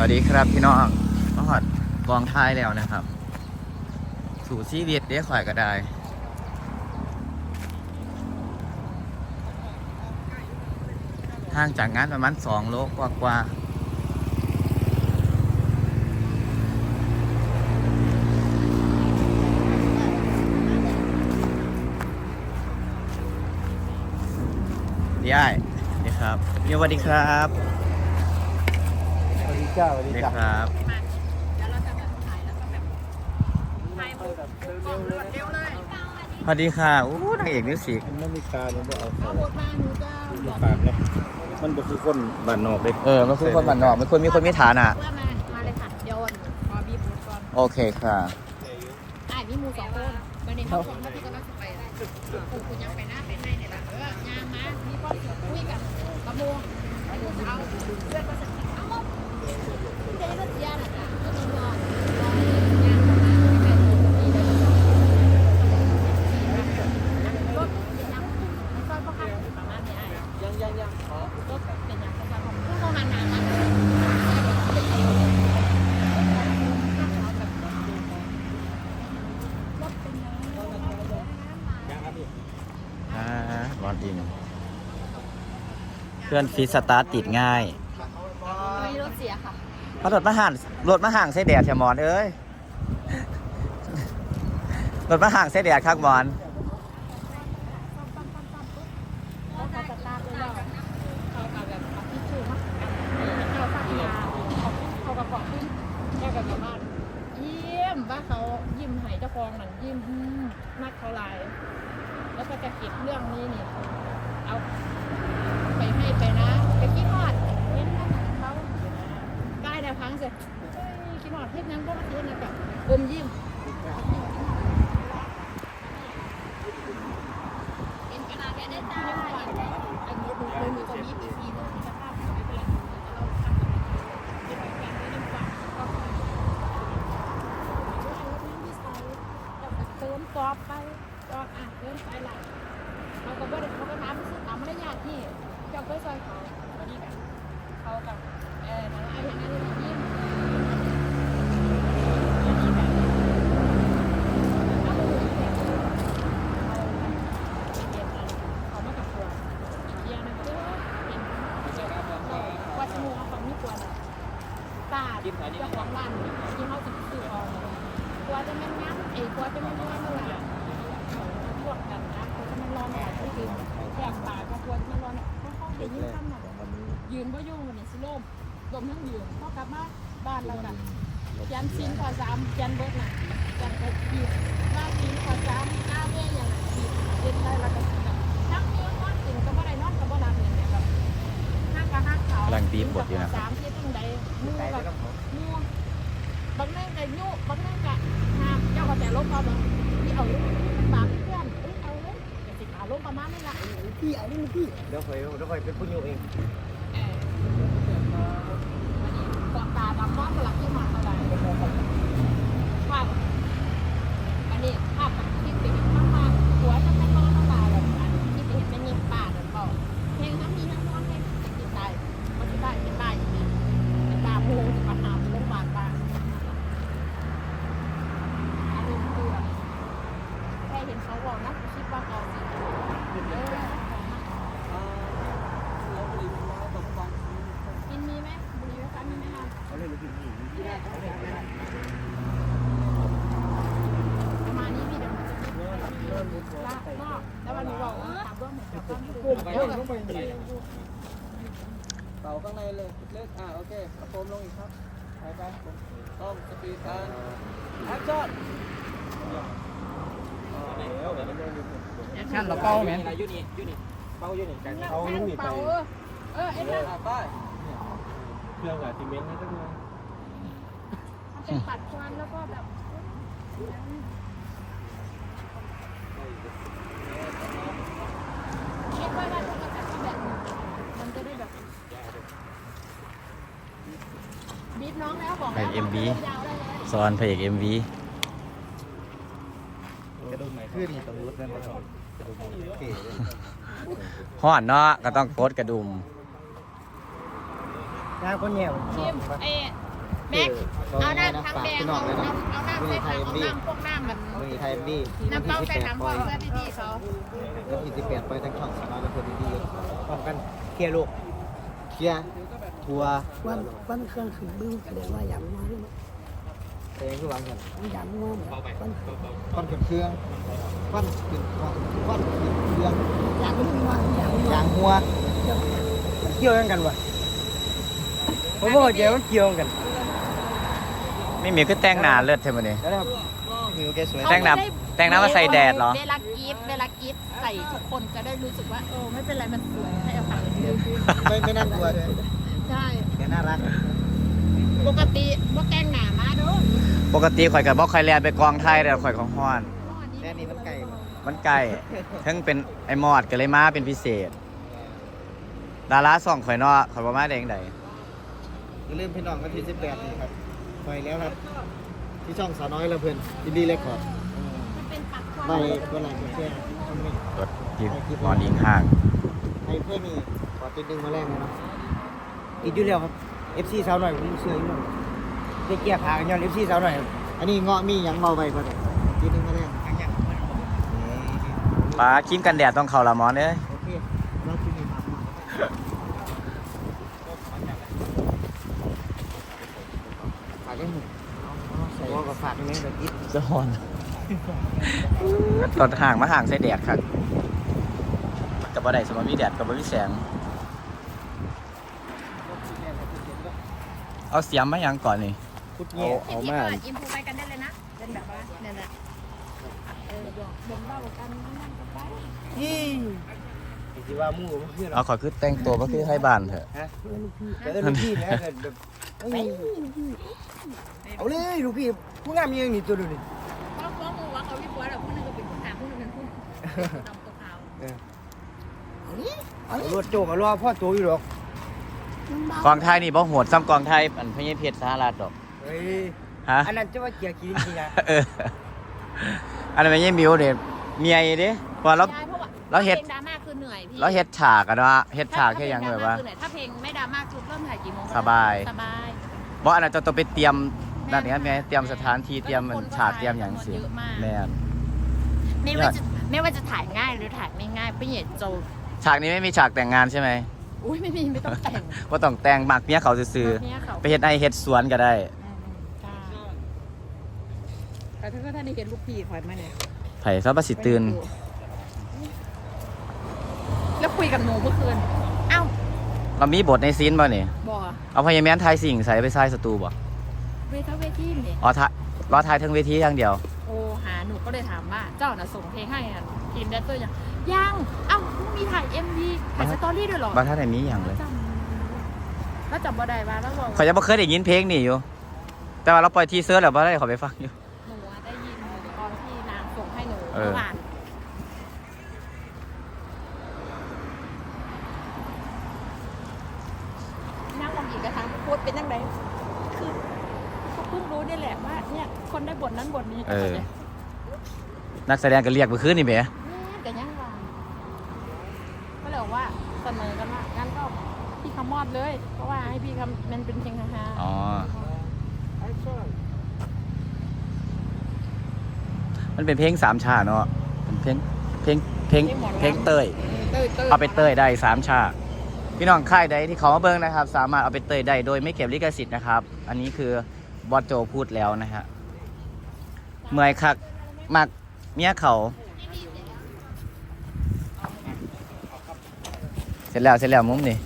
สวัสดีครับพี่น้องก็หอดกองท้ายแล้วนะครับ สู่ชีวิตเด้ข่อยก็ได้ห่างจากงานประมาณสองโลกว่ากว่าๆดีไอ้ดีครับเดี๋ยวสวัสดีครับ จ้าสวัสสดีวัสดีจ้าครับเดี๋ยวเราจะแบบถ่ายแล้วก็แบบถ่ายมุมกล้องรวดเร็วเลยสวัสดีค่ะอู้นางเอกมิวสิกมันไม่มีการมันบ่เอาเอาเขาบทมาหนูจะมีบอกปากเลยมันบ่คือคนบ้านนอกเลยเออมันคือคนบ้านนอกมันควรมีคนมีฐานะเพื่อมามาเลยค่ะเดี๋ยวขอบีบก่อนโอเคค่ะอ่านี่มูสองคนวันนี้เขาคนเขาที่กำลังจะไปคุณคุณยังไปหน้าไปให้เนี่ยแหละเออยางมามีป้อมคุยกันกระมูเอาเพื่อนมาสักเอาเดี๋ยวรถยาน่ะก็ต้ องรอรอยางของน้ำไม่เป็นดีเลยรถยังไม่ค่อยพ่อค้าประมาณนี้ยังยังยังรถเป็นยังไงครับผมผู้โรงงานน้ำนะอ่าบอลอินเพื่อนฟีสตาร์ทติดง่าย ยค่ะเพราะรถมาห่างรถมาห่างใส่แดดแถมอนเอ้ยรถมาห่างใส่แดดครับมอนเขาจะตาไปแล้วเขากับแบบเอาทิชชู่มาเขาฟังยาเขากับเกาะขึ้นแยกกันกับบ้านยิ้มว่าเขายิ้มให้เจ้าของนั่นยิ้มนักเขาลาย แล้วก็จะเก็บเรื่องนี้นี่เอาไปให้ไปนะ ไปคิดฮอดเห็นนั่นเขาใกล้แต่พัง เสร็จคิดฮอดเฮ็ดยังก็มาเฮ็ดนะกับอมยิ้มเป็นขนาดแค่ได้ตาอันนี้ดูเลยมีตัวมีปีฟีเลยสภาพไม่เป็นไรเราทำเป็นการไม่ได้ฟังก็เติมตอบไปตอบอะเติมไปหลังเขาก็บ่ได้เขาก็ถามซื้อถามมารยาทที่เจ้าเคยซอยเขาวันนี้กันเขากับ กินนี้กันเอาเขามากับตัวเดียวนะเจ้าเป็นว่าจะมูเอาของนี่ตัวนะตาเจ้าของร้านที่เขาจะซื้อของกลัวจะแม่นงามเอ้กลัวจะแม่นงามเมื่อไหร่พวกกันนะเขาจะแม่นร้อนแบบที่คือแยกปากก็กลัวจะแม่นร้อนเขาเขาเดี๋ยวยืนข้างหน้ายืนบ่ยุ่งวันนี้สิล่ม ลมทั้งยืนพอกลับมาบ้านเรากันยันซินขอสามยันเบิดน่ะยันกระขีดว่าซินขอสามหน้าเว่อย่างน่ะขีดเย็นได้แล้วก็ขีดแบบทั้งนี้นอนกินก็บ่ได้นอนก็บ่รับเนี่ยแบบห้างกับห้างเขากำลังบีบบทอยู่นะครับสามที่ตรงใดมูแบบมูบางเรื่องกับยุบางเรื่องกับน้ำเจ้าก็แต่ลบเอาบางที่เอาลูกปากเพื่อนเอ้ยเอาเลยแต่สิเอาลงประมาณนี้ละพี่เอานี่พี่เดี๋ยวคอยเดี๋ยวคอยเป็นผู้อยู่เอง เออวันนี้เกาะตาบางมอสลักที่มาเท่าไหร่ ภาพอันนี้ภาพแบบที่เป็นมากมากหัวจะไม่นอนน้ำลายแบบอันที่เป็นเป็นยิงป่าหรือเปล่าเพลงทั้งมีทั้งนอนเพลงติดติดใจมันจะได้เป็นได้อย่างนี้เป็นตาพูจะมาหาเป็นโรงพยาบาลบ้างอารมณ์คือแบบแค่เห็นเขาบอกนะคิดว่าเขาสิเออกินมีไหมบุหรี่ไฟฟ้ามีไหมคะ เขาเล่นลูกพี่ ประมาณนี้พี่เดี๋ยวมันจะมีลากนอกแล้ววันนี้บอกว่าถามว่า เต่ากลุ่มเดี๋ยวลงไปนี่เป่าข้างในเลยเลิกอ่าโอเคกระโปรงลงอีกครับไปไปต้องสปีดการแอคชั่นขั้นเราเป้าแม่นยูนี่ยูนี่เป่ายูนี่กันเอาลูกนี่ไปเป่าเออเออไอ้นั่นไปเครื่องกับซีเมนต์ให้ทุกคนมันเป็นปัดควันแล้วก็แบบคิดว่าถ้าโทรศัพท์แบบมันจะได้แบบบีบ น้องแล้วบอกไป MV ยาวได้เลยสอนพระเอกเอ็มวีกระดูกไหนขึ้นตำรวจนั่นมาสอนกระดูกเก๋เลยห่อนเนาะก็ต้องโพสต์กระดุมน้าคนแย่ชิมเอแม็กก็เอาง่ายน้ำๆนะทั้งฝากแดงพี่น้เอาองเลยนะเอาน้ำใส่ถังเอาน้ำพวกน้ำมันมือไทยดีน้ำเปล่าใส่ถังพอเพื่อพี่ๆเขาวันที่สิบแปดไปทั้งช่องสามารถเป็นคนดีๆพร้อมกันเคลียร์ลูกเคลียร์ ทัวร์วันวันเครื่องถึงบึ้งก็เลยว่าอย่างน้อยนี่เพลงคือวางกันมันอย่างน้อยแบบวันก้อนขึ้นเครื่องก้อนขึ้นก้อนก้อนขึ้นเครื่องอย่างนี้ว่าอย่างน้อยยางหัวมันเกี่ยวกันกันวะผมบอกเดี๋ยวมันเกี่ยวกันไม่มีคือแต่งหน้าเลือดเท่านี้แล้วนะครับมิวแกสวยแต่งหน้าแต่งหน้ามาใส่แดดเหรอ เวลากรีดเวลากรีดใส่ทุกคนจะได้รู้สึกว่าเออไม่เป็นไรมันสวยให้เอาผ่านเดิมไม่ไม่น่ากลัวเลย ใช่แกน่ารัก ปกติว่าแกล้งหนามาเด้อปกติข่อยกับบ่ข่อยแลนไปกองไทยแต่ข่อยของฮ้อน แค่นี้มันไก่มันไกลทั้งเป็นไอมอดก็เลยมาเป็นพิเศษ ดาราส่องข่อยเนาะข่อยบ่มาแดงใดอย่าลืมพี่น้องกันที่สิบแปดนี่ครับไปแล้วครับ ที่ช่องสาวน้อยละเพื่อนอินดี้เรคคอร์ดมันเป็นปักควันไปเมื่อไหร่ก็แค่ทำนี่รถที่นอนอิงห่างให้เพื่อนนี่ขอติดดึงมาแรกเลยเนาะ ติดอยู่แล้วครับ FC สาวหน่อยผมเชื่ออยู่แล้วได้เกียร์พากันย้อน FC สาวหน่อยครับอันนี้เงาะมีหยังเบาไปก่อนติดดึงมาแรกปลาครีมกันแดดต้องเข้าละหมอนเอ้ยโอเคเราคิดนี่มาฝากยังหนึ่งใส่ว่ากับฝากยังไงแบบอิดจะฮอนตอนห่างมาห่างใส่แดดครับกับบ่ได้สมมติมีแดดกับบ่มีแสง เอาเสียมมายังก่อนนี่พุดเอาเงี้ยเอาที่มาเปิดอินพูไปกันได้เลยนะเป็นแบบว่าเนี่ยแหละเออดวงดวงเบากันนั่นกันไปยี่ที่ว่ามู่มันคือเอาขอคือแต่งตัวก็คือให้บ้านเถอะฮะแต่ลูกพี่นะแต่แบบเอ้ยเอาเลยลูกพี่ผู้งามยังนี่ตัวดูนี่เพราะเพราะมือว่าเขาพี่ปัวแบบผู้นึงก็เป็นผู้หาผู้นึงเป็นผู้ดำตัวขาวเอารถโจมารอพ่อโจอยู่หรอก กองไทยนี่บ่โหดซ้ำกองไทยอันพญเพชรสหรัฐดอกเฮ้ยฮะอันนั้นจะว่าเกียร์กินจริงๆนะเอออันนั้นไม่ใช่มิวเด็เมียอีเด้เพอเรา ใช่เพราะว่าเราเฮ็ด พลงดราม่าคือเหนื่อยพี่เราเฮ็ดฉากอะเนาะเฮ็ดฉากแค่ยังแบบว่า ถ้เพลงดรม่คือเหนื่อยถ้าเพลงไม่ดราม่าคือเริ่มถ่ายกี่โมงก็ได้สบาย สบายเพราะอันนั้นจะต้องไปเตรียมด้านนี้ไงเตรียมสถานที่เตรียมมันฉากเตรียมอย่างสิเยอะมากแม่น ไม่ว่าจะไม่ว่าจะถ่ายง่ายหรือถ่ายไม่ง่ายพี่เหยียดโจ ฉากนี้ไม่มีฉากแต่งงานใช่ไหม อุ้ยไม่มีไม่ต้องแต่งว่าต้องแต่งมักเมียเขาซื่อเนี่ยเขาๆไปเฮ็ดไอเฮ็ดสวนก็ได้อืมจ้าแต่ถ้าท่านได้เห็นลูกพี่คอยมาเนี่ยไผ่ซะบ่สิตื่นแล้วคุยกับหนูเมื่อคืนเอ้าเรามีบทในซีนบ่นี่ บอกเอาพญาแมนทายสิ่งใส่ไปใส่สตูบ่เวทีเวทีเนี่ยอ๋อทายรอทายทั้งเวทีอย่างเดียวโอ้ หาหนูก็เลยถามว่าเจ้าน่ะส่งเพลงให้อะทีมแดนเซอร์ยังยังเอ้ามึงมีถ่ายเอ็มวีถ่ายสตอรี่ด้วยเหรอบ่ทันได้มีหยังเลยจำแล้วจำบ่ได้ว่าแล้วบอกข่อยยังบ่เคยได้ยินเพลงนี่อยู่ แต่ว่าเราปล่อยทีเซอร์แล้วบ่ได้ขอไปฟังอยู่หนูอะได้ยินตอนที่นางส่งให้หนูเออเมื่อวานนางลองอีกกระทางโพสต์เป็นยังไงคือเขาเพิ่งรู้เนี่ยแหละว่าเนี่ยคนได้บทนั้นบทนี้เออเนี่ย นักแสดงก็เรียกเมื่อคืนนี่แหมแม่แต่ยังว่าก็เลยบอกว่าเสนอกันว่างั้นก็พี่คำมอดเลย เพราะว่าให้พี่คำมันเป็นเพลงฮาๆอ๋อ มันเป็นเพลงสามชาเนาะเป็นเพลงเพลงเพลงเพลงเต้ยเต้ยเต้ยเอาไปเต้ยได้สามชาพี่น้องค่ายใดที่เขามาเบิ้งนะครับ สามารถเอาไปเต้ยได้โดยไม่เก็บลิขสิทธิ์นะครับ อันนี้คือบอสโจพูดแล้วนะฮะเมื่อยคักมัก เมียเขา เสร็จแล้วเสร็จแล้วมุมนี่